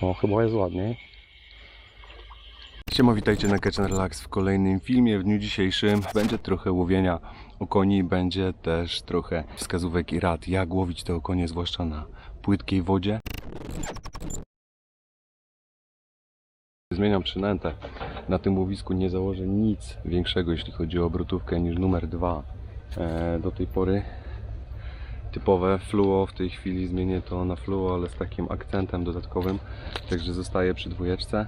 O, chyba jest ładniej. Siema, witajcie na Catch and Relax w kolejnym filmie. W dniu dzisiejszym będzie trochę łowienia okoni, będzie też trochę wskazówek i rad, jak łowić te okonie, zwłaszcza na płytkiej wodzie. Zmieniam przynętę. Na tym łowisku nie założę nic większego, jeśli chodzi o obrotówkę, niż numer dwa. E, do tej pory typowe fluo. W tej chwili zmienię to na fluo, ale z takim akcentem dodatkowym. Także zostaję przy dwójeczce.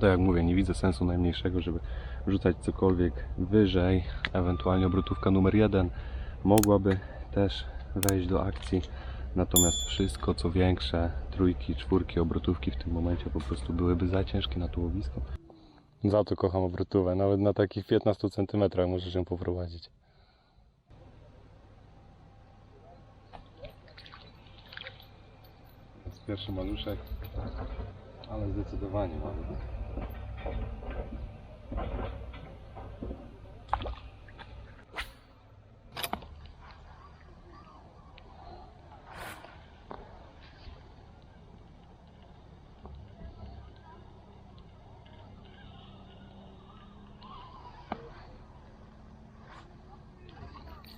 To jak mówię, nie widzę sensu najmniejszego, żeby rzucać cokolwiek wyżej. Ewentualnie obrotówka numer jeden mogłaby też wejść do akcji. Natomiast wszystko co większe, trójki, czwórki, obrotówki w tym momencie po prostu byłyby za ciężkie na to łowisko. Za to kocham obrotówę. Nawet na takich 15 cm możesz ją poprowadzić. To jest pierwszy maluszek, ale zdecydowanie mamy.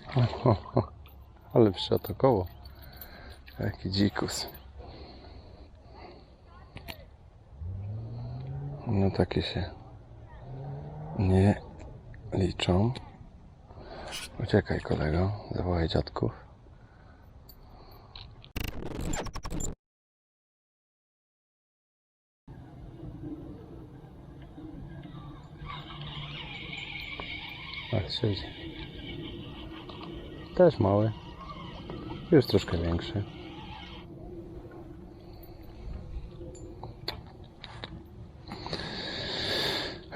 Ho, ho, ho. Ale przyatakował. Jaki dzikus. No takie się nie liczą. Uciekaj kolego, zawołaj dziadków. Ach, siedzi. Też mały. Już troszkę większy.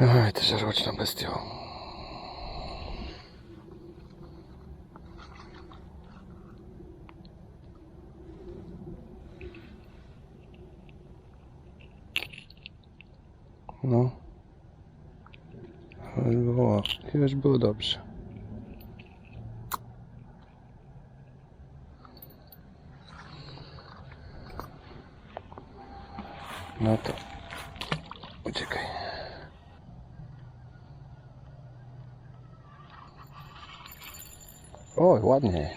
Oj, ty żarłoczna bestio. No. Już było, już było dobrze. No to uciekaj. Oj, ładnie.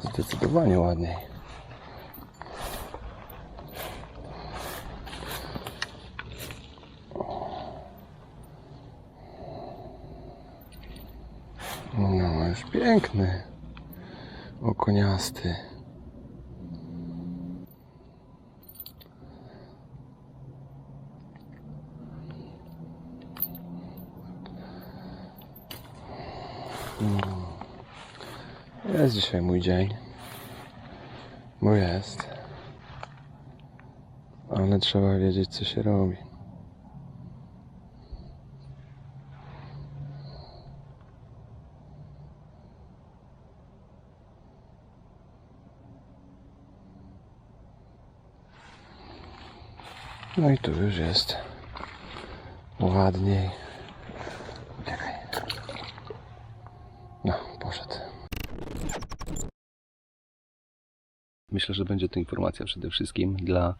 Zdecydowanie ładniej. No, już piękny. Okoniasty. Jest dzisiaj mój dzień. Bo jest. Ale trzeba wiedzieć, co się robi. No i tu już jest ładniej. Myślę, że będzie to informacja przede wszystkim dla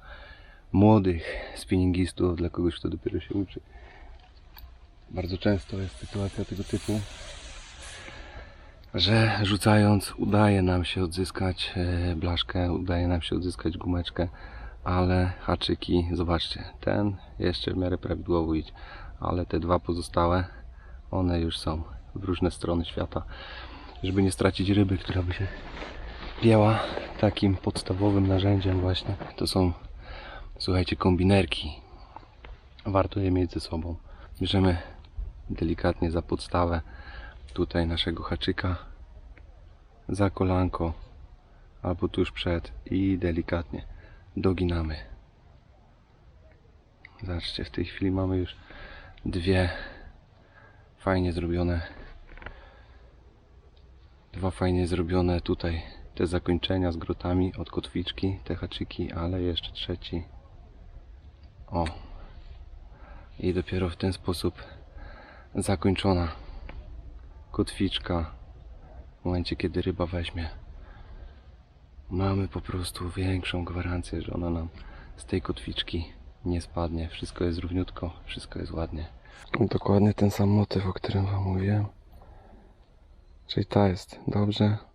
młodych spinningistów, dla kogoś, kto dopiero się uczy. Bardzo często jest sytuacja tego typu, że rzucając udaje nam się odzyskać e, blaszkę, udaje nam się odzyskać gumeczkę, ale haczyki, zobaczcie, ten jeszcze w miarę prawidłowo idzie, ale te dwa pozostałe, one już są w różne strony świata. Żeby nie stracić ryby, która by się Biała takim podstawowym narzędziem właśnie to są słuchajcie kombinerki. Warto je mieć ze sobą. Bierzemy delikatnie za podstawę tutaj naszego haczyka za kolanko albo tuż przed i delikatnie doginamy. Zobaczcie w tej chwili mamy już dwie fajnie zrobione dwa fajnie zrobione tutaj te zakończenia z grotami od kotwiczki, te haczyki, ale jeszcze trzeci. O. I dopiero w ten sposób zakończona kotwiczka w momencie kiedy ryba weźmie, mamy po prostu większą gwarancję, że ona nam z tej kotwiczki nie spadnie. Wszystko jest równiutko, wszystko jest ładnie. Dokładnie ten sam motyw, o którym Wam mówiłem. Czyli ta jest dobrze,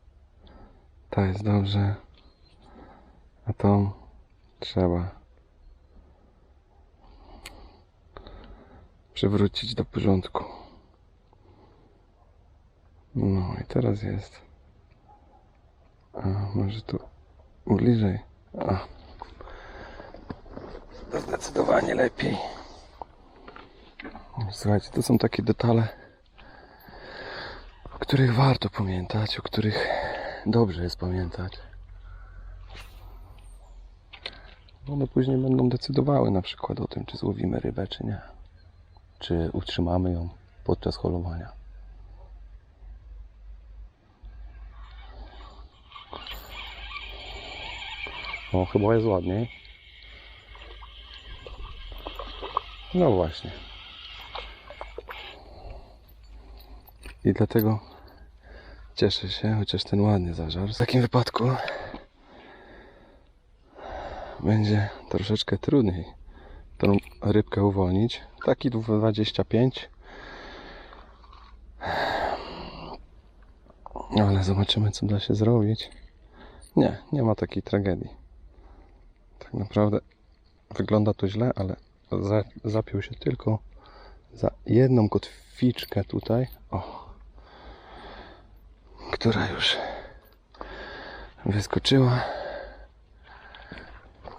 ta jest dobrze, a tą trzeba przywrócić do porządku. No i teraz jest. A może tu bliżej. A. To zdecydowanie lepiej. Słuchajcie, to są takie detale, o których warto pamiętać, o których dobrze jest pamiętać. One później będą decydowały na przykład o tym, czy złowimy rybę, czy nie. Czy utrzymamy ją podczas holowania. O, chyba jest ładniej. No właśnie. I dlatego cieszę się, chociaż ten ładnie zażarł. W takim wypadku będzie troszeczkę trudniej tą rybkę uwolnić. Taki 25. Ale zobaczymy, co da się zrobić. Nie, nie ma takiej tragedii. Tak naprawdę wygląda to źle, ale za, zapiął się tylko za jedną kotwiczkę tutaj. O, która już wyskoczyła.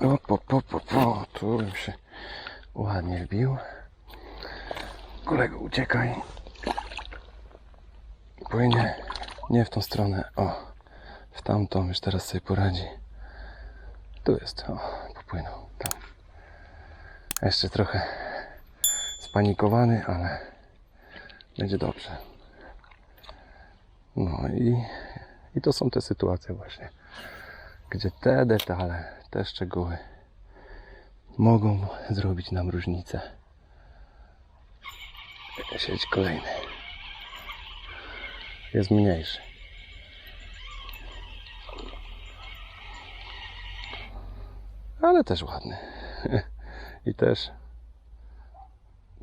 O, po, po, po, po. Tu bym się ładnie wbił. Kolego, uciekaj. Płynie nie w tą stronę. O, w tamtą już teraz sobie poradzi. Tu jest. O, popłynął. Tam. Jeszcze trochę spanikowany, ale będzie dobrze. No i, i to są te sytuacje właśnie, gdzie te detale, te szczegóły mogą zrobić nam różnicę. Sieć kolejny. Jest mniejszy. Ale też ładny. I też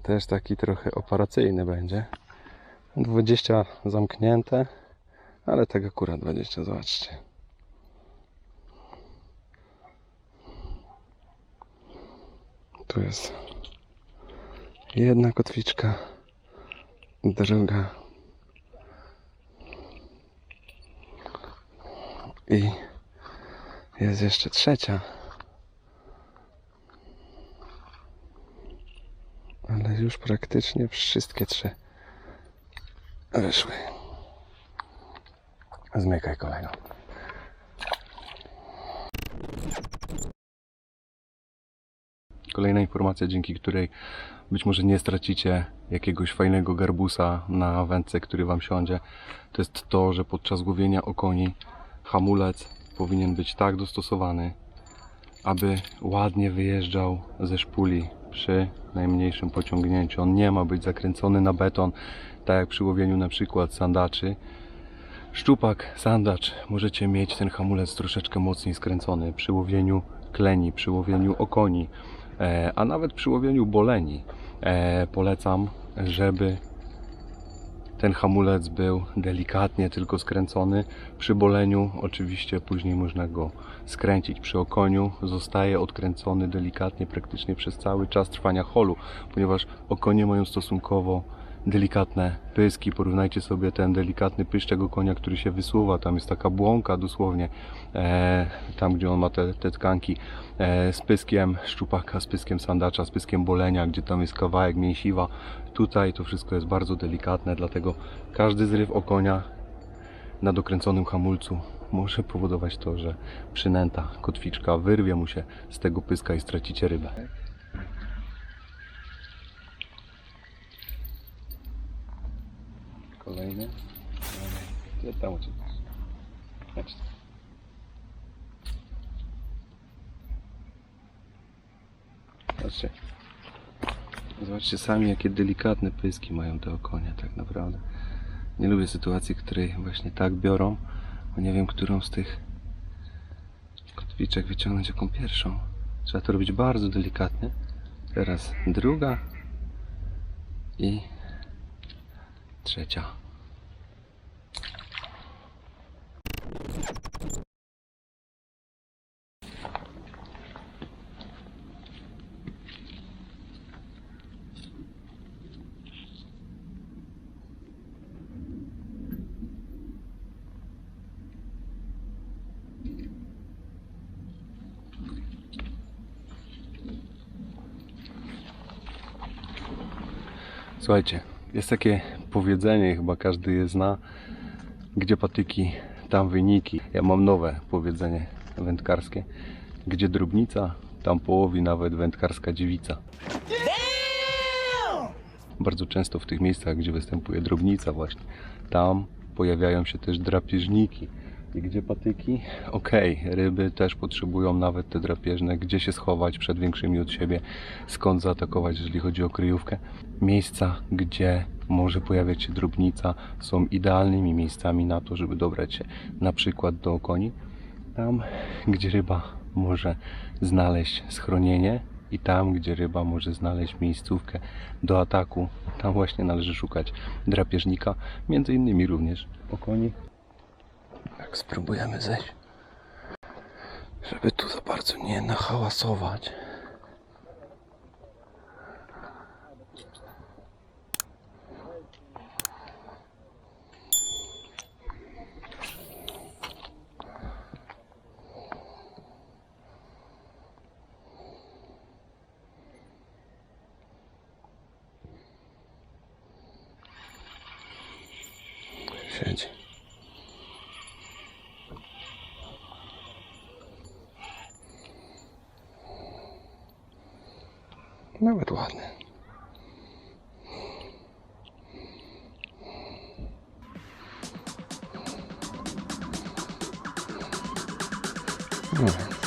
też taki trochę operacyjny będzie. 20 zamknięte, ale tak akurat 20, zobaczcie. Tu jest jedna kotwiczka, druga i jest jeszcze trzecia. Ale już praktycznie wszystkie trzy wyszły. Zmykaj kolego. Kolejna informacja, dzięki której być może nie stracicie jakiegoś fajnego garbusa na wędce, który Wam siądzie, to jest to, że podczas łowienia okoni hamulec powinien być tak dostosowany, aby ładnie wyjeżdżał ze szpuli przy najmniejszym pociągnięciu. On nie ma być zakręcony na beton, tak jak przy łowieniu na przykład sandaczy. Szczupak, sandacz, możecie mieć ten hamulec troszeczkę mocniej skręcony przy łowieniu kleni, przy łowieniu okoni, e, a nawet przy łowieniu boleni. E, polecam, żeby ten hamulec był delikatnie tylko skręcony. Przy boleniu oczywiście później można go skręcić. Przy okoniu zostaje odkręcony delikatnie praktycznie przez cały czas trwania holu, ponieważ okonie mają stosunkowo delikatne pyski. Porównajcie sobie ten delikatny pyszczek konia, który się wysuwa. Tam jest taka błąka dosłownie, e, tam gdzie on ma te, te tkanki, e, z pyskiem szczupaka, z pyskiem sandacza, z pyskiem bolenia, gdzie tam jest kawałek mięsiwa. Tutaj to wszystko jest bardzo delikatne, dlatego każdy zryw okonia na dokręconym hamulcu może powodować to, że przynęta kotwiczka wyrwie mu się z tego pyska i stracicie rybę. Kolejny. Gdzie tam uciekasz? Chodź. Zobaczcie. Zobaczcie sami jakie delikatne pyski mają te okonie tak naprawdę. Nie lubię sytuacji, której właśnie tak biorą, bo nie wiem, którą z tych kotwiczek wyciągnąć jaką pierwszą. Trzeba to robić bardzo delikatnie. Teraz druga i trzecia. Słuchajcie, jest takie powiedzenie, chyba każdy je zna, gdzie patyki, tam wyniki. Ja mam nowe powiedzenie wędkarskie, gdzie drobnica, tam połowi nawet wędkarska dziewica. Bardzo często w tych miejscach, gdzie występuje drobnica właśnie, tam pojawiają się też drapieżniki. I gdzie patyki? Okej, ryby też potrzebują nawet te drapieżne, gdzie się schować przed większymi od siebie, skąd zaatakować, jeżeli chodzi o kryjówkę. Miejsca, gdzie może pojawiać się drobnica, są idealnymi miejscami na to, żeby dobrać się na przykład do okoni. Tam, gdzie ryba może znaleźć schronienie i tam, gdzie ryba może znaleźć miejscówkę do ataku, tam właśnie należy szukać drapieżnika, między innymi również okoni. Jak spróbujemy zejść, żeby tu za bardzo nie nahałasować. Siedzi. Nawet ładny. No.